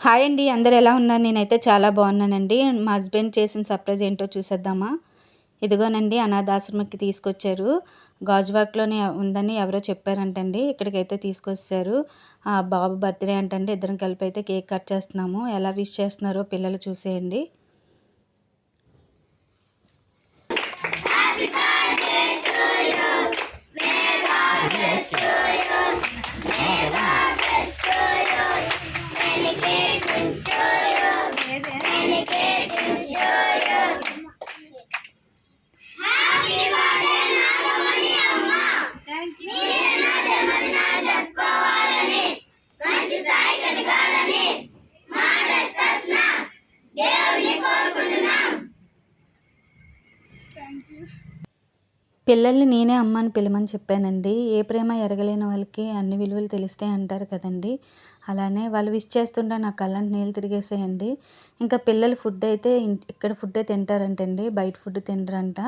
Hi అండి అందరు ఎలా ఉన్నారు? నేనైతే చాలా బాగున్నానండి. మా హస్బెండ్ చేసిన సర్ప్రైజ్ ఏంటో చూసేద్దామా? ఇదిగోనండి అనాథాశ్రమకి తీసుకొచ్చారు. గాజువాక్లోనే ఉందని ఎవరో చెప్పారంటండి ఇక్కడికైతే తీసుకొచ్చారు. ఆ బాబు బర్త్డే అంటండి ఇద్దరం కలిపి అయితే కేక్ కట్ చేస్తున్నాము. ఎలా విష్ చేస్తున్నారో పిల్లలు చూసేయండి. curtain's going and the curtain's going. పిల్లల్ని నేనే అమ్మ అని పిలమని చెప్పానండి. ఏ ప్రేమ ఎరగలేని వాళ్ళకి అన్ని విలువలు తెలిస్తే అంటారు కదండి. అలానే వాళ్ళు విష్ చేస్తుంటే నా కళ్ళంటి నీళ్ళు తిరిగేసేయండి. ఇంకా పిల్లలు ఫుడ్ అయితే ఇక్కడ ఫుడ్డే తింటారంటండి. బయట ఫుడ్ తినరంట.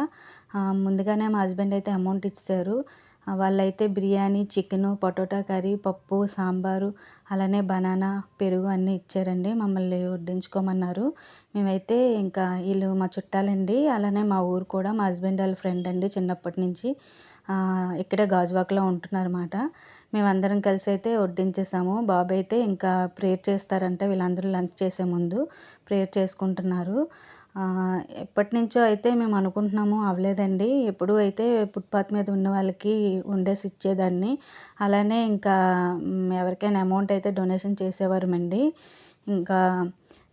ముందుగానే మా హస్బెండ్ అయితే అమౌంట్ ఇచ్చారు. వాళ్ళైతే బిర్యానీ చికెను పొటాటో కర్రీ పప్పు సాంబారు అలానే బనానా పెరుగు అన్నీ ఇచ్చారండి. మమ్మల్ని వడ్డించుకోమన్నారు. మేమైతే ఇంకా వీళ్ళు మా చుట్టాలండి. అలానే మా ఊరు కూడా మా హస్బెండ్ వాళ్ళ ఫ్రెండ్ అండి చిన్నప్పటి నుంచి. ఇక్కడే గాజువాకలో ఉంటున్నారన్నమాట. మేమందరం కలిసి అయితే వడ్డించేసాము. బాబు అయితే ఇంకా ప్రేయర్ చేస్తారంటే. వీళ్ళందరూ లంచ్ చేసే ముందు ప్రేయర్ చేసుకుంటున్నారు. ఎప్పటి నుంచో అయితే మేము అనుకుంటున్నాము అవ్వలేదండి. ఎప్పుడూ అయితే ఫుట్పాత్ మీద ఉన్న వాళ్ళకి వండేసి ఇచ్చేదాన్ని. అలానే ఇంకా ఎవరికైనా అమౌంట్ అయితే డొనేషన్ చేసేవారమండి. ఇంకా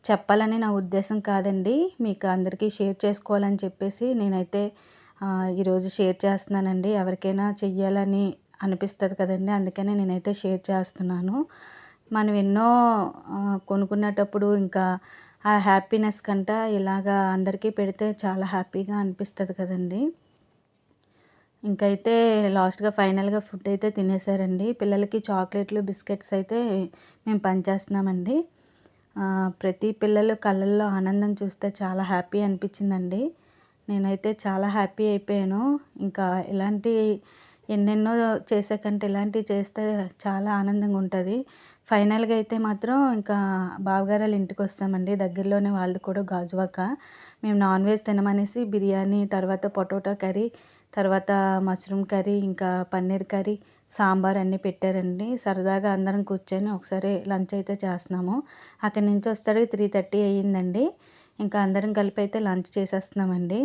చెప్పాలని నా ఉద్దేశం కాదండి. మీకు అందరికీ షేర్ చేసుకోవాలని చెప్పేసి నేనైతే ఈరోజు షేర్ చేస్తున్నానండి. ఎవరికైనా చెయ్యాలని అనిపిస్తుంది కదండి. అందుకనే నేనైతే షేర్ చేస్తున్నాను. మనం ఎన్నో కొనుక్కునేటప్పుడు ఇంకా ఆ హ్యాపీనెస్ కంట ఇలాగా అందరికీ పెడితే చాలా హ్యాపీగా అనిపిస్తుంది కదండి. ఇంకైతే లాస్ట్గా ఫైనల్గా ఫుడ్ అయితే తినేసారండి. పిల్లలకి చాక్లెట్లు బిస్కెట్స్ అయితే మేము పనిచేస్తున్నామండి. ప్రతి పిల్లలు కళ్ళల్లో ఆనందం చూస్తే చాలా హ్యాపీ అనిపించిందండి. నేనైతే చాలా హ్యాపీ అయిపోయాను. ఇంకా ఇలాంటి ఎన్నెన్నో చేసే కంటే ఇలాంటివి చేస్తే చాలా ఆనందంగా ఉంటుంది. ఫైనల్గా అయితే మాత్రం ఇంకా బావగారు వాళ్ళ ఇంటికి వస్తామండి దగ్గరలోనే వాళ్ళది కూడా గాజువాక. మేము నాన్ వెజ్ తినమనేసి బిర్యానీ తర్వాత పొటాటో కర్రీ తర్వాత మష్రూమ్ కర్రీ ఇంకా పన్నీర్ కర్రీ సాంబార్ అన్నీ పెట్టారండి. సరదాగా అందరం కూర్చొని ఒకసారి లంచ్ అయితే చేస్తున్నాము. అక్కడి నుంచి వస్తాడు త్రీ థర్టీ అయ్యిందండి. ఇంకా అందరం కలిపి అయితే లంచ్ చేసేస్తున్నామండి.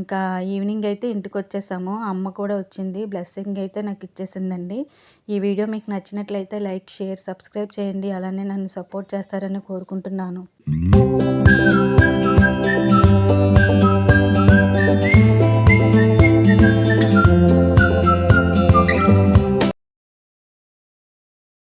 ఇంకా ఈవినింగ్ అయితే ఇంటికి వచ్చేసాము అమ్మ కూడా వచ్చింది. బ్లెస్సింగ్ అయితే నాకు ఇచ్చేసిందండి. ఈ వీడియో మీకు నచ్చినట్లయితే లైక్ షేర్ సబ్స్క్రైబ్ చేయండి. అలానే నన్ను సపోర్ట్ చేస్తారని కోరుకుంటున్నాను.